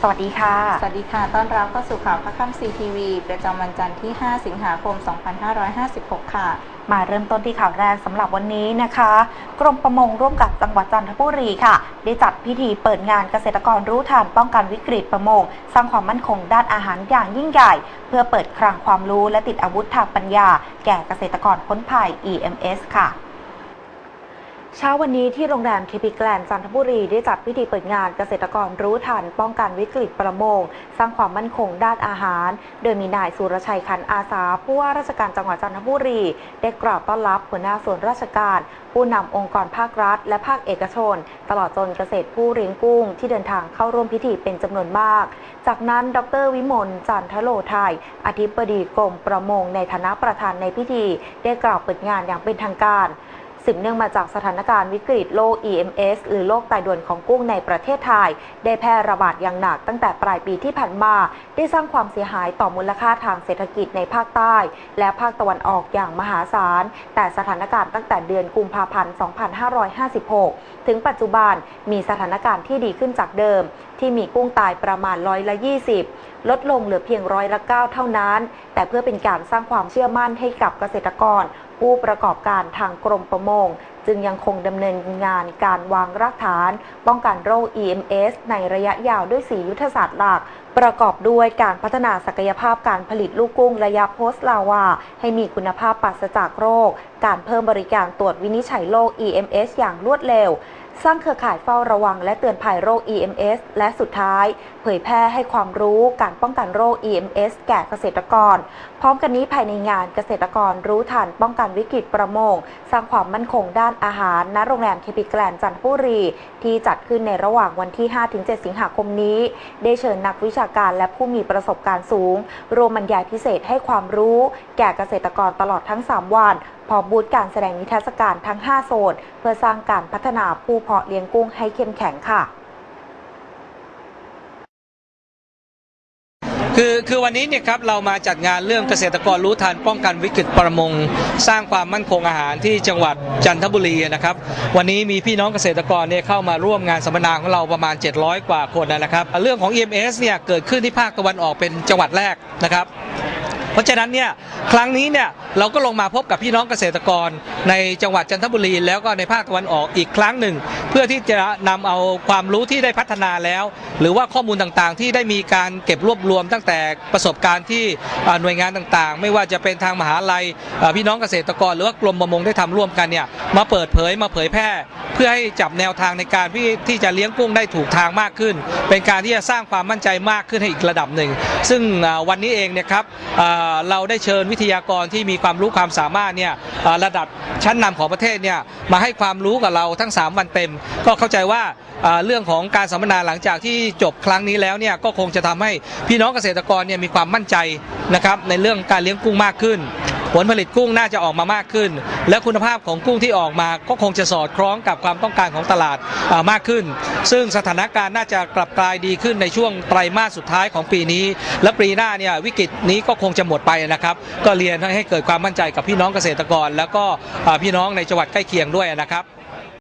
สวัสดีค่ะ สวัสดีค่ะ ต้อนรับเข้าสู่ข่าวพระค่ำซีทีวีประจำวันจันทร์ที่ 5 สิงหาคม 2556 ค่ะ มาเริ่มต้นที่ข่าวแรกสำหรับวันนี้นะคะ กรมประมงร่วมกับจังหวัดจันทบุรีค่ะ ได้จัดพิธีเปิดงานเกษตรกรรู้ทันป้องกันวิกฤตประมง สร้างความมั่นคงด้านอาหารอย่างยิ่งใหญ่ เพื่อเปิดคลังความรู้และติดอาวุธทางปัญญา แก่เกษตรกรพ้นภัย EMS ค่ะ เช้าวันนี้ที่โรงแรมทีพีแกลนจันทบุรีได้จัดพิธีเปิดงานเกษตรกรรู้ทัน ป้องกันวิกฤตประมง สร้างความมั่นคงด้านอาหาร โดยมีนายสุรชัยคันอาสา ผู้ว่าราชการจังหวัดจันทบุรี ได้กล่าวต้อนรับหัวหน้าส่วนราชการ ผู้นำองค์กรภาครัฐ และภาคเอกชน ตลอดจนเกษตรผู้เลี้ยงกุ้ง ที่เดินทางเข้าร่วมพิธีเป็นจำนวนมาก จากนั้น ดร วิมลจันทโลไทยอธิบดีกรมประมงในฐานะประธานในพิธี ได้กล่าวเปิดงานอย่างเป็นทางการ สืบเนื่องมาจากสถานการณ์วิกฤตโรค EMS หรือโรคไตด่วนของกุ้งในประเทศไทย ได้แพร่ระบาดอย่างหนักตั้งแต่ปลายปีที่ผ่านมา ได้สร้างความเสียหายต่อมูลค่าทางเศรษฐกิจในภาคใต้ และภาคตะวันออกอย่างมหาศาล แต่สถานการณ์ตั้งแต่เดือนกุมภาพันธ์ 2556 ถึงปัจจุบันมีสถานการณ์ที่ดีขึ้นจากเดิม ที่มีกุ้งตายประมาณร้อยละ 20 ลดลงเหลือเพียงร้อยละ 9 เท่านั้น แต่เพื่อเป็นการสร้างความเชื่อมั่นให้กับเกษตรกร ผู้ประกอบการทางกรมประมง จึงยังคงดำเนินงานการวางรากฐาน ป้องกันโรค EMS ในระยะยาวด้วย4ยุทธศาสตร์หลัก ประกอบด้วยการพัฒนาศักยภาพการผลิตลูกกุ้งระยะโพสต์ลาวา ให้มีคุณภาพปราศจากโรค การเพิ่มบริการตรวจวินิจฉัยโรค EMS อย่างรวดเร็ว สร้างเครือข่ายเฝ้าระวังและเตือนภัยโรค EMS และสุดท้าย เผยแพร่ให้ความรู้การป้องกันโรค EMS แก่เกษตรกร พร้อมกันนี้ภายในงานเกษตรกรรู้ทันป้องกันวิกฤตประมง สร้างความมั่นคงด้านอาหารณโรงแรมเคปิแกลนจันทบุรี ที่จัดขึ้นในระหว่างวันที่ 5-7 สิงหาคมนี้ ได้เชิญนักวิชาการและผู้มีประสบการณ์สูงรวมบรรยายพิเศษให้ความรู้ แก่เกษตรกรตลอดทั้ง 3 วัน พร้อมบูธการแสดงนิทรรศการทั้ง 5 โซน เพื่อสร้างการพัฒนาผู้เพาะเลี้ยงกุ้งให้เข้มแข็งค่ะ คือคือวันนี้เนี่ยครับเรามาจัดงานเรื่องเกษตรกรรู้ทันป้องกันวิกฤตประมง สร้างความมั่นคงอาหารที่จังหวัดจันทบุรีนะครับ วันนี้มีพี่น้องเกษตรกรเนี่ยเข้ามาร่วมงานสัมมนาของเราประมาณ 700 กว่าคนนะครับ เรื่องของ EMS เนี่ยเกิดขึ้นที่ภาคตะวันออกเป็นจังหวัดแรกนะครับ เพราะฉะนั้นเนี่ยครั้งนี้เนี่ยเราก็ลงมาพบกับพี่น้องเกษตรกร ในจังหวัดจันทบุรี แล้วก็ในภาคตะวันออกอีกครั้งหนึ่ง เพื่อที่จะนำเอาความรู้ที่ได้พัฒนาแล้ว หรือว่าข้อมูลต่างๆ ที่ได้มีการเก็บรวบรวมตั้งแต่ประสบการณ์ที่หน่วยงานต่างๆ ไม่ว่าจะเป็นทางมหาลัยพี่น้องเกษตรกร หรือว่ากรมประมงได้ทำร่วมกันเนี่ยมาเปิดเผยมาเผยแพร่ เพื่อให้จับแนวทางในการที่ที่จะเลี้ยงกุ้งได้ถูกทางมากขึ้น เป็นการที่จะสร้างความมั่นใจมากขึ้นให้อีกระดับหนึ่ง ซึ่งวันนี้เองเนี่ยครับเราได้เชิญวิทยากรที่มีความรู้ความสามารถเนี่ยระดับชั้นนำของประเทศเนี่ยมาให้ความรู้กับเราทั้ง 3 วันเต็ม ก็เข้าใจว่าอ่าเรื่องของการสัมมนาหลังจากที่จบครั้งนี้แล้วเนี่ยก็คงจะทำให้พี่น้องเกษตรกรเนี่ยมีความมั่นใจนะครับในเรื่องการเลี้ยงกุ้งมากขึ้น ผลผลิตกุ้งน่าจะออกมามากขึ้น และคุณภาพของกุ้งที่ออกมาก็คงจะสอดคล้องกับความต้องการของตลาดมากขึ้น ซึ่งสถานการณ์น่าจะกลับกลายดีขึ้นในช่วงไตรมาสสุดท้ายของปีนี้ และปีหน้าเนี่ยวิกฤตนี้ก็คงจะหมดไปนะครับ ก็เรียนให้เกิดความมั่นใจกับพี่น้องเกษตรกร แล้วก็พี่น้องในจังหวัดใกล้เคียงด้วยนะครับ